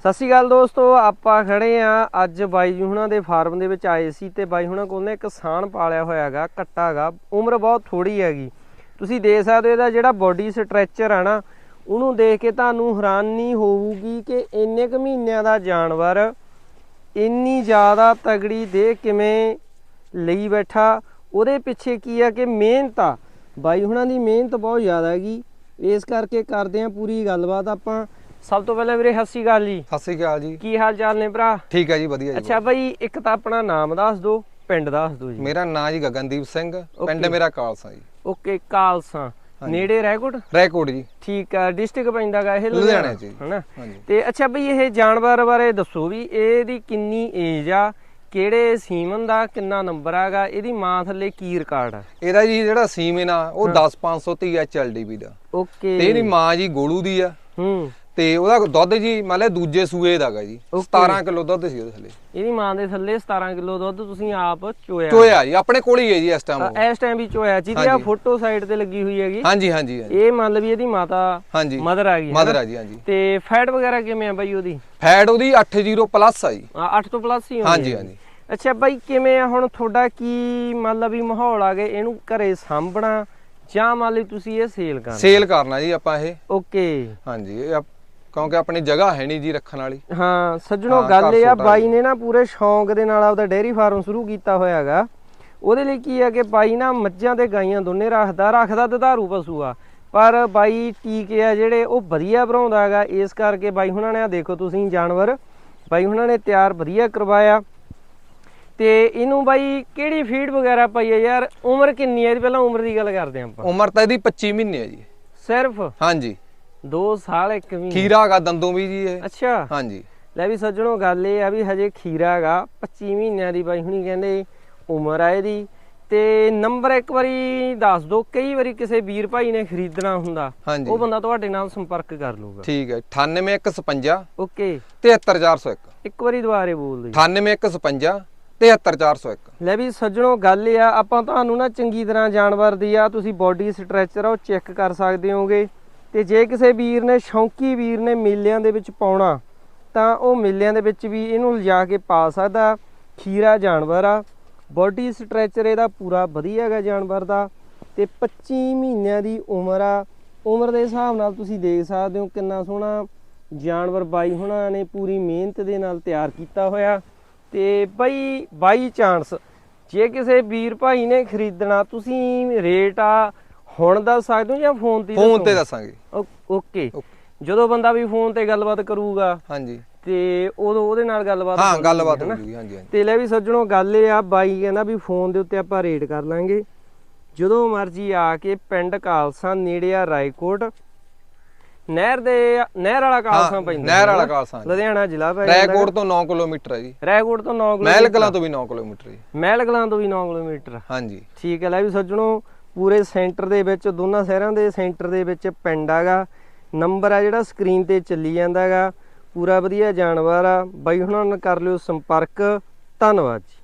ਸਤਿ ਸ਼੍ਰੀ ਅਕਾਲ ਦੋਸਤੋ, ਆਪਾਂ ਖੜੇ ਆ ਅੱਜ ਬਾਈ ਜੀ ਹੁਣਾਂ ਦੇ ਫਾਰਮ ਦੇ ਵਿੱਚ ਆਏ ਸੀ ਤੇ ਬਾਈ ਹੁਣਾਂ ਕੋਲ ਨੇ ਇੱਕ ਸਾਣ ਪਾਲਿਆ ਹੋਇਆ ਹੈਗਾ, ਕੱਟਾ ਹੈਗਾ, ਉਮਰ ਬਹੁਤ ਥੋੜੀ ਹੈਗੀ। ਤੁਸੀਂ ਦੇਖ ਸਕਦੇ ਹੋ ਇਹਦਾ ਜਿਹੜਾ ਬੋਡੀ ਸਟਰੈਚਰ ਆ ਨਾ, ਉਹਨੂੰ ਦੇਖ ਕੇ ਤੁਹਾਨੂੰ ਹੈਰਾਨੀ ਹੋਊਗੀ ਕਿ ਇੰਨੇ ਕੁ ਮਹੀਨਿਆਂ ਦਾ ਜਾਨਵਰ ਇੰਨੀ ਜ਼ਿਆਦਾ ਤਗੜੀ ਦੇ ਕਿਵੇਂ ਲਈ ਬੈਠਾ, ਉਹਦੇ ਪਿੱਛੇ ਕੀ ਆ ਕਿ ਮਿਹਨਤ ਆ। ਬਾਈ ਹੁਣਾਂ ਦੀ ਮਿਹਨਤ ਬਹੁਤ ਜ਼ਿਆਦਾ ਹੈਗੀ। ਇਸ ਕਰਕੇ ਕਰਦੇ ਆ ਪੂਰੀ ਗੱਲਬਾਤ ਆਪਾਂ। ਸਭ ਤੋਂ ਪਹਿਲਾਂ ਵੀਰੇ ਸਤਿ ਸ਼੍ਰੀ ਅਕਾਲ ਜੀ। ਸਤਿ ਸ਼੍ਰੀ ਅਕਾਲ ਜੀ। ਕੀ ਹਾਲ ਚਾਲ ਨੇ ਭਰਾ? ਠੀਕ ਹੈ ਜੀ ਵਧੀਆ ਜੀ ਅੱਛਾ ਬਾਈ ਇੱਕ ਤਾਂ ਆਪਣਾ ਨਾਮ ਦੱਸ ਦਿਓ ਪਿੰਡ ਦੱਸ ਦਿਓ ਜੀ। ਮੇਰਾ ਨਾਂ ਜੀ ਗਗਨਦੀਪ ਸਿੰਘ ਪਿੰਡ. ਮੇਰਾ ਕਾਲਸਾ ਜੀ। ਓਕੇ ਕਾਲਸਾ। ਨੇੜੇ ਰਹਿਕੋਟ ਰੈਕੋਰਡ ਜੀ। ਠੀਕ ਆ ਡਿਸਟ੍ਰਿਕਟ ਪੈਂਦਾਗਾ ਇਹ ਲੁਧਿਆਣੇ ਜੀ। ਹਨਾ? ਤੇ ਅੱਛਾ ਬਈ ਇਹ ਜਾਨਵਰ ਬਾਰੇ ਦੱਸੋ ਵੀ ਇਹਦੀ ਕਿੰਨੀ ਏਜ ਆ ਕਿਹੜੇ ਸੀਮਨ ਦਾ ਕਿੰਨਾ ਨੰਬਰ ਆਗਾ ਇਹਦੀ ਮਾਂ ਥੱਲੇ ਕੀ ਰਿਕਾਰਡ ਆ? ਇਹਦਾ ਜੀ ਜਿਹੜਾ ਸੀਮਨ ਆ ਉਹ 10530 ਐਚਐਲਡੀਬੀ ਦਾ। ਓਕੇ ਤੇ ਇਹਦੀ ਮਾਂ ਜੀ ਗੋਲੂ ਦੀ ਆ। ਹੂੰ। ਤੇ ਉਹਦਾ ਦੁੱਧ ਜੀ ਮੰਨ ਲਿਆ ਦੂਜੇ ਸੂਏ ਦਾਗਾ ਜੀ Okay. 17 ਕਿਲੋ ਦੁੱਧ ਸੀ ਉਹਦੇ ਥੱਲੇ। ਇਹਦੀ ਮਾਂ ਦੇ ਥੱਲੇ 17 ਕਿਲੋ ਦੁੱਧ ਤੁਸੀਂ ਆਪ ਚੋਇਆ। ਚੋਇਆ ਜੀ ਆਪਣੇ ਕੋਲ ਹੀ ਹੈ ਜੀ ਇਸ ਟਾਈਮ ਇਸ ਟਾਈਮ ਵੀ ਚੋਇਆ ਜਿਹਦੀ ਆ ਹਾਂਜੀ। ਫੋਟੋ ਸਾਈਡ ਤੇ ਲੱਗੀ ਹੋਈ ਹੈਗੀ। ਹਾਂਜੀ ਹਾਂਜੀ ਇਹ ਮੰਨ ਲਵੀ ਇਹਦੀ ਮਾਤਾ ਹਾਂਜੀ। ਮਦਰ ਆ ਗਈ ਮਦਰ? ਆ ਜੀ ਹਾਂਜੀ। ਤੇ ਫੈਟ ਵਗੈਰਾ ਕਿਵੇਂ ਆ ਬਾਈ ਉਹਦੀ? ਫੈਟ ਉਹਦੀ 80 ਪਲੱਸ ਆ ਜੀ। 8 ਤੋਂ ਪਲੱਸ ਹੀ ਹੁੰਦੀ ਹਾਂਜੀ ਹੈ। ਹਾਂਜੀ। ਅੱਛਾ ਬਾਈ ਕਿਵੇਂ ਆ ਹੁਣ ਤੁਹਾਡਾ ਕੀ ਮੰਨ ਲਾ ਵੀ ਮਾਹੌਲ ਆ ਗਏ ਇਹਨੂੰ ਘਰੇ ਸਾਂਭਣਾ ਜਾਂ ਮੰਨ ਲਈ ਤੁਸੀਂ ਇਹ ਸੇਲ ਕਰਨਾ? ਸੇਲ ਕਰਨਾ ਜੀ ਆਪਾਂ ਇਹ। ਓਕੇ ਹਾਂਜੀ ਕਿਉਂਕਿ ਆਪਣੀ ਜਗ੍ਹਾ ਹੈ ਨਹੀਂ ਜੀ ਰੱਖਣ ਵਾਲੀ। ਹਾਂ ਸੱਜਣੋ ਹਾਂ, ਗੱਲ ਘਰ ਇਹ ਆ ਛੋਟਾ ਬਾਈ। ਨੇ ਨਾ ਪੂਰੇ ਸ਼ੌਂਕ ਦੇ ਨਾਲ ਆਪਦਾ ਡੇਅਰੀ ਫਾਰਮ ਸ਼ੁਰੂ ਕੀਤਾ ਹੋਇਆ ਹੈਗਾ ਉਹਦੇ ਲਈ ਕੀ ਹੈ ਕਿ ਬਾਈ ਨਾ ਮੱਝਾਂ ਤੇ ਗਾਈਆਂ ਦੋਨੇ ਰੱਖਦਾ ਰੱਖਦਾ ਦੁਧਾਰੂ ਪਸ਼ੂ ਆ। ਪਰ ਬਾਈ ਟੀਕੇ ਆ ਜਿਹੜੇ ਉਹ ਵਧੀਆ ਬਣਾਉਂਦਾ ਹੈਗਾ। ਇਸ ਕਰਕੇ ਬਾਈ ਹੁਣਾਂ ਨੇ ਆ ਦੇਖੋ ਤੁਸੀਂ ਜਾਨਵਰ ਬਾਈ ਹੁਣਾਂ ਨੇ ਤਿਆਰ ਵਧੀਆ ਕਰਵਾਇਆ। ਤੇ ਇਹਨੂੰ ਬਾਈ ਕਿਹੜੀ ਫੀਡ ਵਗੈਰਾ ਪਾਈ ਹੈ ਯਾਰ? ਉਮਰ ਕਿੰਨੀ ਹੈ ਇਹਦੀ ਪਹਿਲਾਂ ਉਮਰ ਦੀ ਗੱਲ ਕਰਦੇ ਹਾਂ ਆਪਾਂ। ਉਮਰ ਤਾਂ ਇਹਦੀ 25 ਮਹੀਨੇ ਹੈ ਜੀ। ਸਿਰਫ? ਹਾਂਜੀ। 2 ਸਾਲ 1 ਮਹੀਨਾ। ਖੀਰਾ ਹੈਗਾ ਦੰਦੋਂ ਵੀ ਜੀ ਇਹ। ਅੱਛਾ। ਹਾਂਜੀ। ਲੈ ਵੀ ਸੱਜਣੋ ਗੱਲ ਇਹ ਆ ਵੀ ਹਜੇ ਖੀਰਾ ਹੈਗਾ 25 ਮਹੀਨਿਆਂ ਦੀ ਬਾਈ ਹੁਣੀ ਕਹਿੰਦੇ ਉਮਰ ਆ ਇਹਦੀ। ਤੇ ਨੰਬਰ ਇੱਕ ਵਾਰੀ ਦੱਸ ਦਿਓ ਕਈ ਵਾਰੀ ਕਿਸੇ ਵੀਰ ਭਾਈ ਨੇ ਖਰੀਦਣਾ ਹੁੰਦਾ ਉਹ ਬੰਦਾ ਤੁਹਾਡੇ ਨਾਲ ਸੰਪਰਕ ਕਰ ਲੂਗਾ ਠੀਕ ਹੈ 98155 ਓਕੇ। 73401 ਇੱਕ। ਵਾਰੀ ਦੁਬਾਰੇ ਬੋਲ ਦਿਓ। 98155 73401 ਲੈ ਵੀ ਸੱਜਣੋ ਗੱਲ ਇਹ ਆ ਆਪਾਂ ਤੁਹਾਨੂੰ ਨਾ ਚੰਗੀ ਤਰ੍ਹਾਂ ਜਾਨਵਰ ਦੀ ਆ ਤੁਸੀਂ ਬਾਡੀ ਸਟਰੈਚਰ ਆ ਉਹ ਚੈੱਕ ਕਰ ਸਕਦੇ ਹੋਗੇ। ਤੇ ਜੇ ਕਿਸੇ ਵੀਰ ਨੇ, ਸ਼ੌਂਕੀ ਵੀਰ ਨੇ ਮੇਲਿਆਂ ਦੇ ਵਿੱਚ ਪਾਉਣਾ, ਤਾਂ ਉਹ ਮੇਲਿਆਂ ਦੇ ਵਿੱਚ ਵੀ ਇਹਨੂੰ ਲਿਜਾ ਕੇ ਪਾ ਸਕਦਾ। ਖੀਰਾ ਜਾਨਵਰ ਆ। ਬਾਡੀ ਸਟਰੈਚਰ ਇਹਦਾ ਪੂਰਾ ਵਧੀਆ ਹੈਗਾ ਜਾਨਵਰ ਦਾ। ਤੇ 25 ਮਹੀਨਿਆਂ ਦੀ ਉਮਰ ਆ। ਉਮਰ ਦੇ ਹਿਸਾਬ ਨਾਲ ਤੁਸੀਂ ਦੇਖ ਸਕਦੇ ਹੋ ਕਿੰਨਾ ਸੋਹਣਾ ਜਾਨਵਰ ਬਾਈ ਹੁਣਾਂ ਨੇ ਪੂਰੀ ਮਿਹਨਤ ਦੇ ਨਾਲ ਤਿਆਰ ਕੀਤਾ ਹੋਇਆ। ਤੇ ਬਾਈ ਬਾਈ ਚਾਂਸ, ਜੇ ਕਿਸੇ ਵੀਰ ਭਾਈ ਨੇ ਖਰੀਦਣਾ, ਤੁਸੀਂ ਰੇਟ ਆ ਹੁਣ ਦੱਸ ਸਕਦੇ ਹੋ ਜਾਂ ਫੋਨ ਤੇ ਫੋਨ ਤੇ ਦੱਸੋਗੇ? ਓਕੇ। ਜਦੋਂ ਬੰਦਾ ਵੀ ਫੋਨ ਤੇ ਗੱਲਬਾਤ ਕਰੂਗਾ ਹਾਂਜੀ ਤੇ ਉਦੋਂ ਉਹਦੇ ਨਾਲ ਗੱਲਬਾਤ ਹਾਂ ਗੱਲਬਾਤ? ਹੋ ਜੂਗੀ ਹਾਂਜੀ ਹਾਂਜੀ ਤੇ ਲੈ ਵੀ ਸੱਜਣੋ ਗੱਲ ਇਹ ਆ ਬਾਈ ਕਹਿੰਦਾ ਵੀ ਫੋਨ ਦੇ ਉੱਤੇ ਆਪਾਂ ਰੇਟ ਕਰ ਲਾਂਗੇ ਜਦੋਂ ਮਰਜ਼ੀ ਆ ਕੇ ਪਿੰਡ ਕਾਲਸਾ ਨੇੜੇ ਆ ਰਾਏਕੋਟ ਨਹਿਰ ਦੇ ਨਹਿਰ ਵਾਲਾ ਕਾਲਸਾ ਪੈਂਦਾ ਨਹਿਰ ਵਾਲਾ? ਕਾਲਸਾ। ਲੁਧਿਆਣਾ ਜ਼ਿਲ੍ਹਾ ਪੈ ਜਾਂਦਾ ਰੈਕੋਰਡ ਤੋਂ 9 ਕਿਲੋਮੀਟਰ ਹੈ ਜੀ ਰਾਏਕੋਟ ਤੋਂ 9 ਮਹਿਲ ਕਲਾਂ ਤੋਂ ਵੀ 9 ਕਿਲੋਮੀਟਰ ਜੀ ਮਹਿਲ ਕਲਾਂ ਤੋਂ ਵੀ 9 ਕਿਲੋਮੀਟਰ ਹਾਂਜੀ ਠੀਕ ਹੈ ਲੈ ਵੀ ਸੱਜਣੋ ਪੂਰੇ ਸੈਂਟਰ ਦੇ ਵਿੱਚ, ਦੋਨਾਂ ਸ਼ਹਿਰਾਂ ਦੇ ਸੈਂਟਰ ਦੇ ਵਿੱਚ ਪਿੰਡ ਹੈਗਾ। ਨੰਬਰ ਆ ਜਿਹੜਾ ਸਕਰੀਨ ਤੇ ਚੱਲੀ ਜਾਂਦਾ ਹੈਗਾ। ਪੂਰਾ ਵਧੀਆ ਜਾਨਵਰ ਆ। ਬਾਈ ਹੁਣਾਂ ਨਾਲ ਕਰ ਲਿਓ ਸੰਪਰਕ। ਧੰਨਵਾਦ ਜੀ।